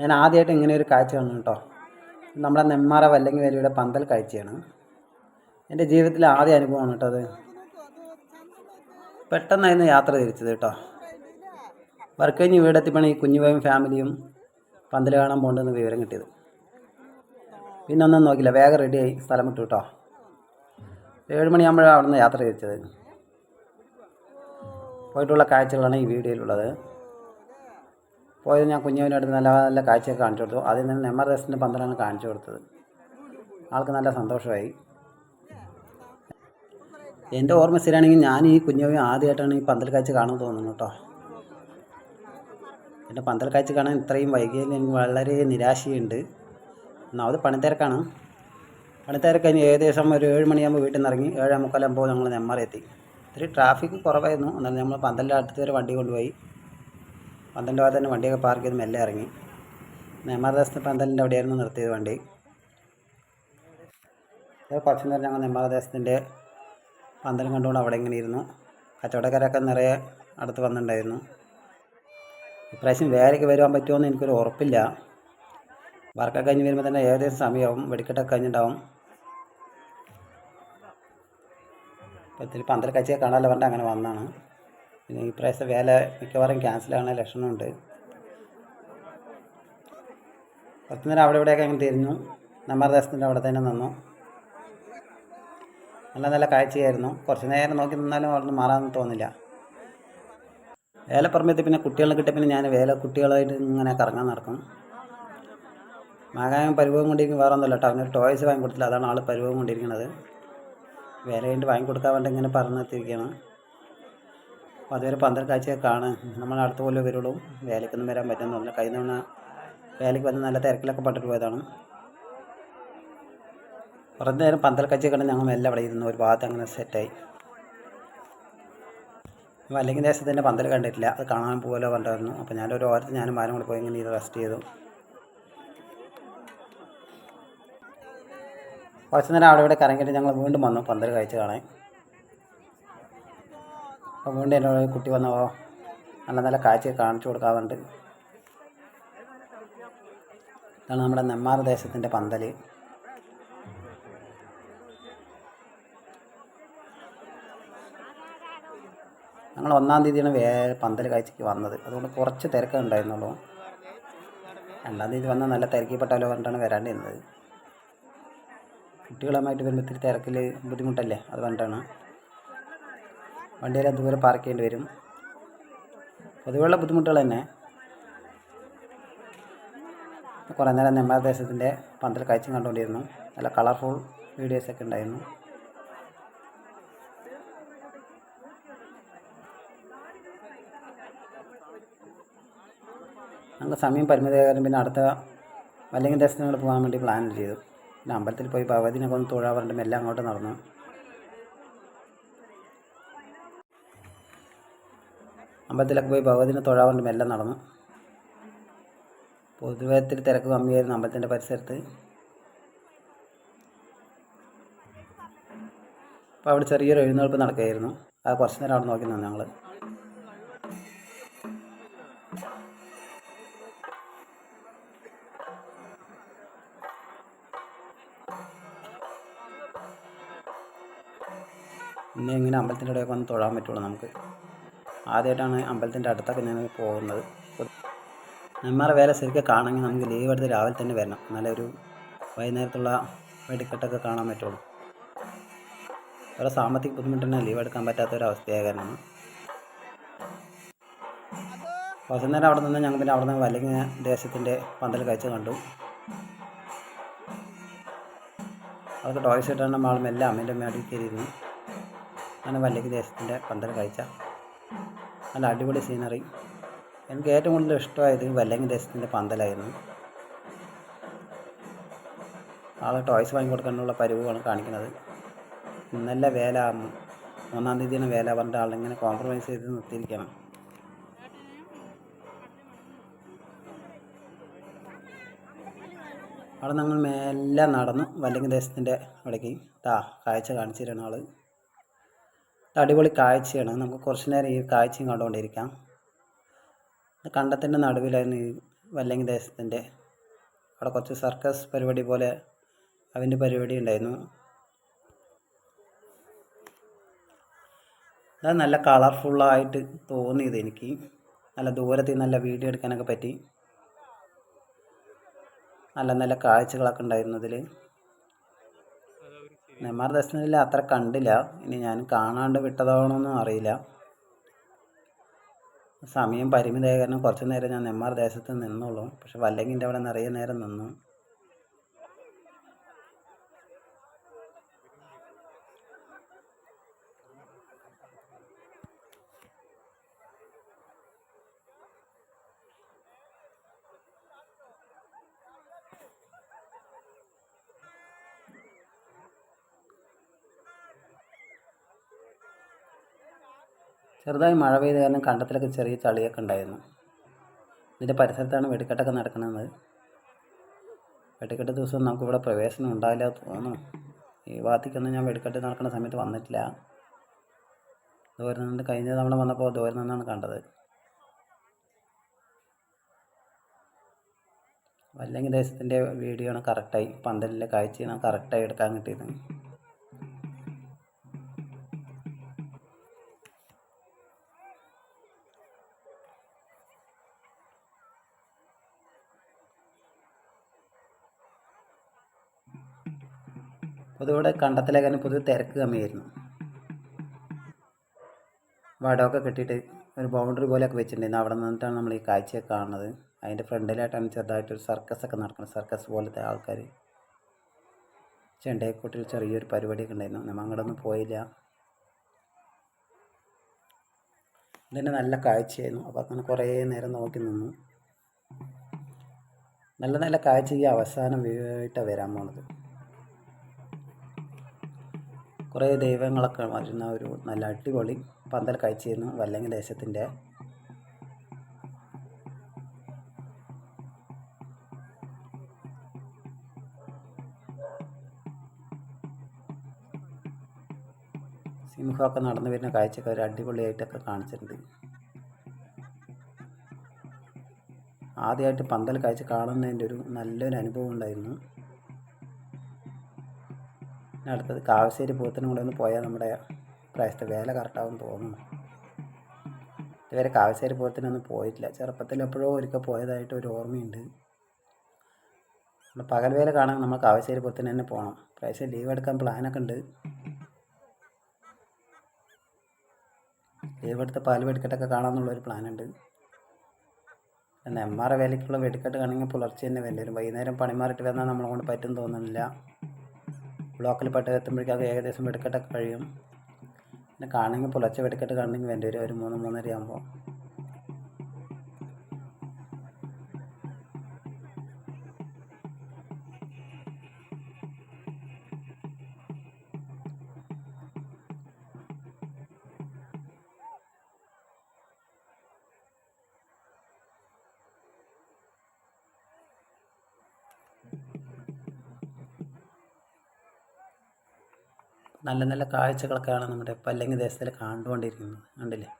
ഞാൻ ആദ്യമായിട്ട് ഇങ്ങനെ ഒരു കാഴ്ച കാണുന്നു കേട്ടോ. നമ്മുടെ നെന്മാറ വല്ലങ്ങി വേലിയുടെ പന്തൽ കാഴ്ചയാണ്. എന്റെ ജീവിതത്തിലെ ആദ്യ അനുഭവമാണ് കേട്ടോ അത്. പെട്ടെന്നായിരുന്നു യാത്ര തിരിച്ചത് കേട്ടോ. വർക്ക് കഴിഞ്ഞ് വീടെത്തിപ്പണി ഈ കുഞ്ഞുബായും ഫാമിലിയും പന്തൽ കാണാൻ പോകണ്ടെന്ന് വിവരം കിട്ടിയത്. പിന്നെ ഒന്നും നോക്കില്ല വേഗം റെഡിയായി സ്ഥലം വിട്ടു കേട്ടോ. ഏഴ് മണിയാകുമ്പോഴാണ് അവിടെ നിന്ന് യാത്ര തിരിച്ചത്. പോയിട്ടുള്ള കാഴ്ചകളാണ് ഈ വീഡിയോയിലുള്ളത്. പോയത് ഞാൻ കുഞ്ഞുവിന്റെ അടുത്ത് നല്ല നല്ല കാഴ്ചയൊക്കെ കാണിച്ചു കൊടുത്തു. അതിൽ നിന്ന് നെമ്മർ എസിന്റെ പന്തലാണ് കാണിച്ചു കൊടുത്തത്. ആൾക്ക് നല്ല സന്തോഷമായി. എന്റെ ഓർമ്മ ശരിയാണെങ്കിൽ ഞാൻ ഈ കുഞ്ഞുവിനെ ആദ്യമായിട്ടാണ് ഈ പന്തൽ കാഴ്ച കാണാൻ തോന്നുന്നു കേട്ടോ. എന്റെ പന്തൽ കാഴ്ച കാണാൻ ഇത്രയും വൈകിയതിൽ എനിക്ക് വളരെ നിരാശയുണ്ട്. ഒന്നാമത് പണിത്തിരക്കാണ്. പണിത്തിരക്ക് കഴിഞ്ഞ് ഏകദേശം ഒരു ഏഴ് മണിയാകുമ്പോൾ വീട്ടിൽ നിന്ന് ഇറങ്ങി ഏഴേ മുക്കാലാകുമ്പോൾ ഞങ്ങൾ നെമ്മാറ എത്തി. ഇത്തിരി ട്രാഫിക് കുറവായിരുന്നു. എന്നാലും നമ്മൾ പന്തലിന്റെ അടുത്ത് വരെ വണ്ടി കൊണ്ടുപോയി. പന്തലിന്റെ ഭാഗത്ത് തന്നെ വണ്ടിയൊക്കെ പാർക്ക് ചെയ്ത് മെല്ലെ ഇറങ്ങി. നെമ്മാറ ദേശത്ത് പന്തലിന്റെ അവിടെയായിരുന്നു നിർത്തിയത് വണ്ടി. കുറച്ച് നേരം ഞങ്ങൾ നെമ്മാറ ദേശത്തിന്റെ പന്തലും കണ്ടുകൊണ്ട് അവിടെ ഇങ്ങനെ ഇരുന്നു. കച്ചവടക്കാരൊക്കെ നിറയെ അടുത്ത് വന്നിട്ടുണ്ടായിരുന്നു. ഇപ്രാവശ്യം വേലയ്ക്ക് വരുവാൻ പറ്റുമോ എന്ന് എനിക്കൊരു ഉറപ്പില്ല. വർക്കൊക്കെ കഴിഞ്ഞ് വരുമ്പോൾ തന്നെ ഏകദേശം സമയമാവും. വെടിക്കെട്ടൊക്കെ കഴിഞ്ഞിട്ടുണ്ടാവും. ഇപ്പം ഇത്തിരി പന്തൽ കച്ചിയൊക്കെ കാണാമല്ലോ പറഞ്ഞിട്ട് അങ്ങനെ വന്നതാണ്. പിന്നെ ഈ പ്രാവശ്യത്തെ വേല മിക്കവാറും ക്യാൻസലാകാനുള്ള ലക്ഷണമുണ്ട്. കുറച്ച് നേരം അവിടെ ഇവിടെയൊക്കെ അങ്ങനെ തിരിഞ്ഞു. നമ്മുടെ ദേശത്തിന്റെ അവിടെ തന്നെ നിന്നു. നല്ല നല്ല കാഴ്ചയായിരുന്നു. കുറച്ച് നേരം നോക്കി നിന്നാലും അവിടെ നിന്ന് മാറാമെന്ന് തോന്നില്ല. വേല പറമ്പത്തിൽ പിന്നെ കുട്ടികളെ കിട്ടിയ പിന്നെ ഞാൻ വേല കുട്ടികളായിട്ട് ഇങ്ങനെ കറങ്ങാൻ നടക്കും. മകൻ പരിഭവം കൊണ്ടിരിക്കും. വേറെ ഒന്നുമില്ല കേട്ടോ. അവനൊരു ടോയ്സ് വാങ്ങി കൊടുത്തില്ല അതാണ് ആൾ പരിഭവം കൊണ്ടിരിക്കുന്നത്. വേല കഴിഞ്ഞിട്ട് വാങ്ങി കൊടുക്കാൻ വേണ്ടി ഇങ്ങനെ പറഞ്ഞെത്തിയിരിക്കുകയാണ് അപ്പോൾ അതുവരെ കാണാൻ നമ്മൾ അടുത്ത പോലെ വരുള്ളൂ. വേലയ്ക്കൊന്നും വരാൻ പറ്റുന്നില്ല കഴിഞ്ഞ തവണ വേലയ്ക്ക് വന്ന് നല്ല തിരക്കിലൊക്കെ പെട്ടിട്ട് പോയതാണ്. കുറേ നേരം പന്തൽ കാഴ്ച കണ്ട് ഞങ്ങൾ മെല്ലെ അവിടെ ഇരുന്നു. ഒരു ഭാഗത്ത് അങ്ങനെ സെറ്റായി. അല്ലെങ്കിൽ ദേശത്തിന്റെ പന്തൽ കണ്ടിട്ടില്ല. അത് കാണാൻ പോകലോ കണ്ടായിരുന്നു അപ്പോൾ ഞാനൊരു ഓരത്ത് ഞാനും മാരും കൂടെ പോയി ഇങ്ങനെ ഇത് റെസ്റ്റ് ചെയ്തു. കുറച്ച് നേരം അവിടെ ഇവിടെ കറങ്ങിയിട്ട് ഞങ്ങൾ വീണ്ടും വന്നു പന്തൽ കഴിച്ച് കാണാൻ. അപ്പോൾ വീണ്ടും എന്നോട് കുട്ടി വന്നോ നല്ല നല്ല കാഴ്ച കാണിച്ചു കൊടുക്കാറുണ്ട്. ഇതാണ് നമ്മുടെ നെമ്മാർ ദേശത്തിന്റെ പന്തൽ. ഞങ്ങൾ ഒന്നാം തീയതിയാണ് വേ പന്തൽ കാഴ്ചയ്ക്ക് വന്നത്. അതുകൊണ്ട് കുറച്ച് തിരക്കേ ഉണ്ടായിരുന്നുള്ളൂ. രണ്ടാം തീയതി വന്നാൽ നല്ല തിരക്കിപ്പെട്ടാലോ പറഞ്ഞിട്ടാണ് വരാണ്ടിരുന്നത്. കുട്ടികളുമായിട്ട് വരുമ്പോൾ ഇത്തിരി തിരക്കിൽ ബുദ്ധിമുട്ടല്ലേ? അത് പറഞ്ഞിട്ടാണ് വണ്ടിയെല്ലാം ദൂരെ പാർക്ക് ചെയ്യേണ്ടി വരും. പൊതുവെയുള്ള ബുദ്ധിമുട്ടുകൾ തന്നെ. കുറേ നേരം നെമ്മാർ ദേശത്തിന്റെ പന്തൽ കാഴ്ച കണ്ടുകൊണ്ടിരുന്നു. നല്ല കളർഫുൾ വീഡിയോസൊക്കെ ഉണ്ടായിരുന്നു. ഞങ്ങൾ സമയം പരിമിതമായാലും പിന്നെ അടുത്ത വല്ലെങ്കിൽ ദേശങ്ങൾ പോകാൻ വേണ്ടി പ്ലാൻ ചെയ്തു. പിന്നെ അമ്പലത്തിൽ പോയി ഭഗവതിനൊക്കെ ഒന്ന് തൊഴാൻ എല്ലാം അങ്ങോട്ട് നടന്നു. അമ്പലത്തിലൊക്കെ പോയി ഭഗവതിനെ പറഞ്ഞിട്ട് മെല്ലെ നടന്നു. പൊതുവെ ഇത്തിരി തിരക്ക് കമ്മിയായിരുന്നു അമ്പലത്തിന്റെ പരിസരത്ത്. അപ്പോൾ അവിടെ ചെറിയൊരു എഴുന്നേൽപ്പ് നടക്കുകയായിരുന്നു. അത് കുറച്ച് നേരം അവിടെ നോക്കി നിന്നു ഞങ്ങൾ. പിന്നെ ഇങ്ങനെ അമ്പലത്തിന്റെ ഇടയൊക്കെ വന്ന് തൊഴാൻ പറ്റുള്ളൂ നമുക്ക്. ആദ്യമായിട്ടാണ് അമ്പലത്തിന്റെ അടുത്തൊക്കെ ഞാൻ പോകുന്നത്. നെന്മാറ വേല ശരിക്കും കാണണമെങ്കിൽ നമുക്ക് ലീവ് എടുത്ത് രാവിലെ തന്നെ വരണം. എന്നാലേ ഒരു വൈകുന്നേരത്തുള്ള വെടിക്കെട്ടൊക്കെ കാണാൻ പറ്റുള്ളൂ. വേറെ സാമ്പത്തിക ബുദ്ധിമുട്ടുണ്ടെങ്കിൽ ലീവ് എടുക്കാൻ പറ്റാത്ത ഒരു അവസ്ഥയായ കാരണം. കുറച്ച് നേരം അവിടെ നിന്ന് ഞങ്ങൾ പിന്നെ അവിടെ നിന്ന് വല്ലെങ്കിൽ ദേശത്തിന്റെ പന്തൽ കാഴ്ച കണ്ടു. അവർക്ക് ടോയ്സ് ഇട്ടാണ് നമ്മൾ എല്ലാം അമ്മേന്റെ മേടിൽ കയറിയിരുന്നു. അങ്ങനെ വല്ലക്ക് ദേശത്തിന്റെ പന്തൽ കാഴ്ച നല്ല അടിപൊളി സീനറി എനിക്ക് ഏറ്റവും കൂടുതൽ ഇഷ്ടമായത് വല്ലങ്ങി ദേശത്തിന്റെ പന്തലായിരുന്നു. ആളെ ടോയ്സ് വാങ്ങി കൊടുക്കാനുള്ള പരിവുമാണ് കാണിക്കുന്നത്. നല്ല വേല മൂന്നാം തീയതിയാണ് വേല പറഞ്ഞിട്ട് ആളിങ്ങനെ കോംപ്രമൈസ് ചെയ്ത് നിർത്തിയിരിക്കണം അവിടെ ഞങ്ങൾ മെല്ലെ നടന്നു വല്ലങ്ങി ദേശത്തിന്റെ അവിടേക്ക്. താ കാഴ്ച കാണിച്ചിരുന്ന ആൾ അടിപൊളി കാഴ്ചയാണ്. നമുക്ക് കുറച്ച് നേരം ഈ കാഴ്ചയും കണ്ടുകൊണ്ടിരിക്കാം. കണ്ടത്തിന്റെ നടുവിലായിരുന്നു ഈ വല്ലങ്ങി ദേശത്തിന്റെ അവിടെ കുറച്ച് സർക്കസ് പരിപാടി പോലെ അവന്റെ പരിപാടി ഉണ്ടായിരുന്നു. അത് നല്ല കളർഫുള്ളായിട്ട് തോന്നിയത് എനിക്ക്. നല്ല ദൂരത്തിൽ നല്ല വീഡിയോ എടുക്കാനൊക്കെ പറ്റി. നല്ല നല്ല കാഴ്ചകളൊക്കെ ഉണ്ടായിരുന്നു ഇതിൽ നെന്മാർ ദർശനത്തിൽ അത്ര കണ്ടില്ല. ഇനി ഞാൻ കാണാണ്ട് വിട്ടതാണോന്നും അറിയില്ല. സമയം പരിമിതമായ കാരണം കുറച്ച് നേരം ഞാൻ നെന്മാർ ദേശത്ത് നിന്നോളും പക്ഷെ വല്ലങ്ങിന്റെ അവിടെ നിറയെ നേരം നിന്നു. ചെറുതായി മഴ പെയ്ത കാരണം കണ്ടത്തിലൊക്കെ ചെറിയ ചളിയൊക്കെ ഉണ്ടായിരുന്നു. ഇതിന്റെ പരിസരത്താണ് വെടിക്കെട്ടൊക്കെ നടക്കുന്നത്. വെടിക്കെട്ട് ദിവസം നമുക്കിവിടെ പ്രവേശനം ഉണ്ടാവില്ല തോന്നുന്നു. ഈ ഭാഗത്തേക്കൊന്നും ഞാൻ വെടിക്കെട്ട് നടക്കുന്ന സമയത്ത് വന്നിട്ടില്ല. ദൂരെ നിന്ന് കഴിഞ്ഞ തവണ വന്നപ്പോൾ ദൂരെ നിന്നാണ് കണ്ടത്. വല്ലങ്ങി ദേശത്തിന്റെ വീഡിയോ ആണ് കറക്റ്റായി പന്തലിലെ കാഴ്ചയാണ് കറക്റ്റായി എടുക്കാൻ കിട്ടിയത്. പൊതുവിടെ കണ്ടത്തിലേക്കാനും പൊതുവെ തിരക്ക് കമ്മിയായിരുന്നു. വടമൊക്കെ കെട്ടിയിട്ട് ഒരു ബൗണ്ടറി പോലെയൊക്കെ വെച്ചിട്ടുണ്ടായിരുന്നു. അവിടെ നിന്നിട്ടാണ് നമ്മൾ ഈ കാഴ്ചയൊക്കെ കാണുന്നത്. അതിന്റെ ഫ്രണ്ടിലായിട്ടാണ് ചെറുതായിട്ടൊരു സർക്കസ് ഒക്കെ നടക്കുന്നത്. സർക്കസ് പോലത്തെ ആൾക്കാർ ചെണ്ടയെക്കൂട്ടിൽ ചെറിയൊരു പരിപാടിയൊക്കെ ഉണ്ടായിരുന്നു. നമ്മൾ അങ്ങോട്ടൊന്നും പോയില്ല. ഇതിന്റെ നല്ല കാഴ്ചയായിരുന്നു. അപ്പോൾ അങ്ങനെ കുറേ നേരം നോക്കി നിന്നു. നല്ല നല്ല കാഴ്ച ഈ അവസാനം വീട്ടാണ് വരാൻ പോണത്. കുറേ ദൈവങ്ങളൊക്കെ വരുന്ന ഒരു നല്ല അടിപൊളി പന്തൽ കാഴ്ചയെന്ന് വല്ലങ്ങി ദേശത്തിന്റെ. സിംഹമൊക്കെ നടന്നു വരുന്ന കാഴ്ചയൊക്കെ ഒരു അടിപൊളിയായിട്ടൊക്കെ കാണിച്ചിട്ടുണ്ട്. ആദ്യമായിട്ട് പന്തൽ കാഴ്ച കാണുന്നതിന്റെ ഒരു നല്ലൊരു അനുഭവം ഉണ്ടായിരുന്നു. പിന്നെ അടുത്തത് കാവശ്ശേരി പൂത്തിനും കൂടെ ഒന്ന് പോയാൽ നമ്മുടെ പ്രായത്തെ വേല കറക്റ്റാവും തോന്നുന്നു. ഇതുവരെ കാവശ്ശേരി പൂരത്തിനൊന്നും പോയിട്ടില്ല. ചെറുപ്പത്തിൽ എപ്പോഴോ ഒരിക്കൽ പോയതായിട്ട് ഒരു ഓർമ്മയുണ്ട്. പകൽ വേല കാണാൻ നമ്മൾ കാവശ്ശേരി പൂരത്തിന് തന്നെ പോകണം. പ്രാവശ്യം ലീവ് എടുക്കാൻ പ്ലാനൊക്കെ ഉണ്ട്. ലീവ് എടുത്ത് പാൽ വെടിക്കെട്ടൊക്കെ കാണാമെന്നുള്ളൊരു പ്ലാനുണ്ട് നെമ്മാറ വേലയ്ക്കുള്ള വെടിക്കെട്ട് കാണണമെങ്കിൽ പുലർച്ചെ തന്നെ വരും. വൈകുന്നേരം പണിമാറിയിട്ട് വന്നാൽ നമ്മളെ കൊണ്ട് പറ്റും തോന്നുന്നില്ല. ബ്ലോക്കിൽ പെട്ട് എത്തുമ്പോഴേക്കും ഏകദേശം വെടിക്കെട്ടൊക്കെ കഴിയും. പിന്നെ കാണണമെങ്കിൽ പുലർച്ചെ വെടിക്കെട്ട് കാണണമെങ്കിൽ വേണ്ടി വരും ഒരു മൂന്ന് മൂന്നര ആകുമ്പോൾ നല്ല നല്ല കാഴ്ചകളൊക്കെയാണ് നമ്മുടെ പല്ലങ്ങി ദേശത്തിൽ കണ്ടുകൊണ്ടിരിക്കുന്നത്. കണ്ടില്ലേ?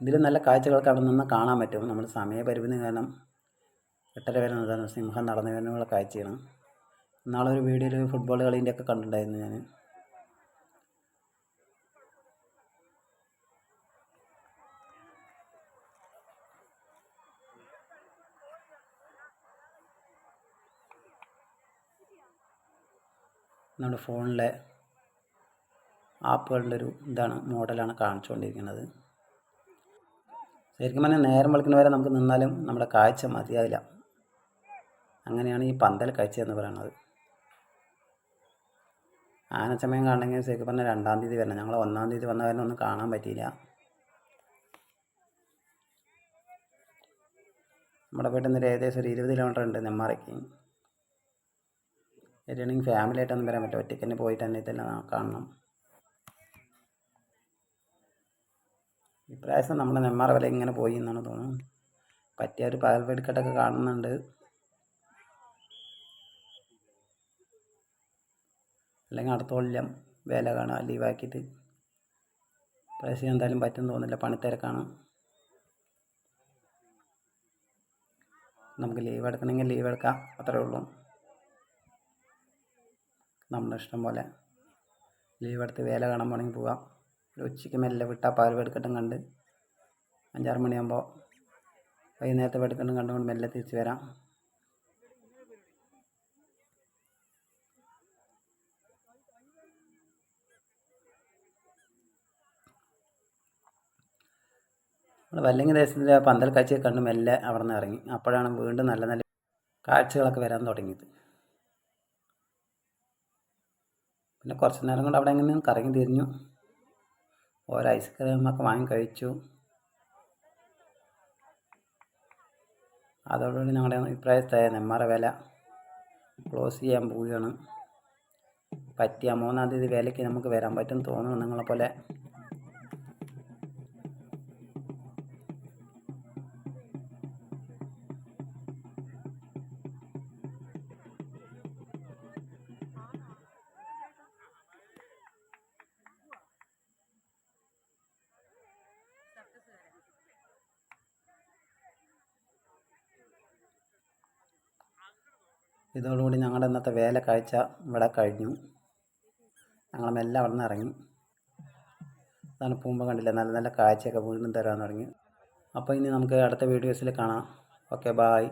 ഇതിൽ നല്ല കാഴ്ചകളൊക്കെ അവിടെ നിന്ന് കാണാൻ പറ്റും. നമ്മൾ സമയപരിമിതി കാരണം എട്ടര വരെ നിന്നാണ് സിംഹം നടന്നു വരുന്നുള്ള കാഴ്ചയാണ്. നാളെ ഒരു വീഡിയോയിൽ ഫുട്ബോൾ കളീന്റെ ഒക്കെ കണ്ടിട്ടുണ്ടായിരുന്നു ഞാൻ. നമ്മുടെ ഫോണിലെ ആപ്പുകളുടെ ഒരു ഇതാണ് മോഡലാണ് കാണിച്ചുകൊണ്ടിരിക്കുന്നത്. ശരിക്കും പറഞ്ഞാൽ നേരം വെളുക്കുന്ന വരെ നമുക്ക് നിന്നാലും നമ്മുടെ കാഴ്ച മതിയാവില്ല. അങ്ങനെയാണ് ഈ പന്തൽ കാഴ്ച എന്ന് പറയുന്നത് ആനച്ചമയം കാണണമെങ്കിൽ ശരിക്കും പറഞ്ഞാൽ രണ്ടാം തീയതി വരണം. ഞങ്ങൾ ഒന്നാം തീയതി വന്ന ഒന്നും കാണാൻ പറ്റിയില്ല. നമ്മുടെ വീട്ടിൽ നിന്ന് ഏകദേശം ഒരു ഇരുപത് കിലോമീറ്റർ ഉണ്ട് നെമ്മാറയ്ക്ക്. വരികയാണെങ്കിൽ ഫാമിലി ആയിട്ടൊന്നും വരാൻ പറ്റില്ല. ഒറ്റയ്ക്ക് തന്നെ പോയിട്ട് തന്നെ ഇതെല്ലാം കാണണം. ഇപ്രാവശ്യം നമ്മുടെ നെന്മാറ വില ഇങ്ങനെ പോയി എന്നാണ് തോന്നുന്നത് പറ്റിയ ഒരു പകൽ വെടിക്കെട്ടൊക്കെ കാണുന്നുണ്ട്. അല്ലെങ്കിൽ അടുത്ത കൊല്ലം വേല കാണാം ലീവാക്കിയിട്ട് പ്രാവശ്യം എന്തായാലും പറ്റും തോന്നില്ല പണിത്തിരക്കാണ്. നമുക്ക് ലീവ് എടുക്കണമെങ്കിൽ ലീവ് എടുക്കാം. അത്രേ ഉള്ളൂ. നമ്മുടെ ഇഷ്ടം പോലെ ലീവ് എടുത്ത് വേല കാണാൻ പോകണമെങ്കിൽ പോവാം. ഒരു ഉച്ചയ്ക്ക് മെല്ലെ വിട്ടാൽ പാൽ വെടുക്കട്ടും കണ്ട് അഞ്ചാറ് മണിയാകുമ്പോൾ വൈകുന്നേരത്തെ വെടുക്കട്ടും കണ്ടുകൊണ്ട് മെല്ലെ തിരിച്ച് വരാം. നമ്മൾ വല്ലങ്ങി ദേശത്തിന്റെ പന്തൽ കാഴ്ചയൊക്കെ കണ്ട് മെല്ലെ അവിടെ നിന്ന് ഇറങ്ങി. അപ്പോഴാണ് വീണ്ടും നല്ല നല്ല കാഴ്ചകളൊക്കെ വരാൻ തുടങ്ങിയത്. പിന്നെ കുറച്ച് നേരം കൊണ്ട് അവിടെ ഇങ്ങനെ കറങ്ങി തിരിഞ്ഞു. ഓരോ ഐസ്ക്രീമൊക്കെ വാങ്ങി കഴിച്ചു. അതോടുകൂടി ഞങ്ങളുടെ ഇപ്രായത്തെ നെന്മാറ വില ക്ലോസ് ചെയ്യാൻ പോവുകയാണ്. പറ്റിയ മൂന്നാം തീയതി വിലയ്ക്ക് നമുക്ക് വരാൻ പറ്റും തോന്നുന്നു നിങ്ങളെപ്പോലെ ഇതോടുകൂടി ഞങ്ങളുടെ ഇന്നത്തെ വേല കാഴ്ച ഇവിടെ കഴിഞ്ഞു. ഞങ്ങൾ മെല്ലെ അവിടെ നിന്ന് ഇറങ്ങി. അതാണ് പോകുമ്പോൾ കണ്ടില്ല? നല്ല നല്ല കാഴ്ചയൊക്കെ വീണ്ടും തരാൻ തുടങ്ങി. അപ്പോൾ ഇനി നമുക്ക് അടുത്ത വീഡിയോസിൽ കാണാം. Okay bye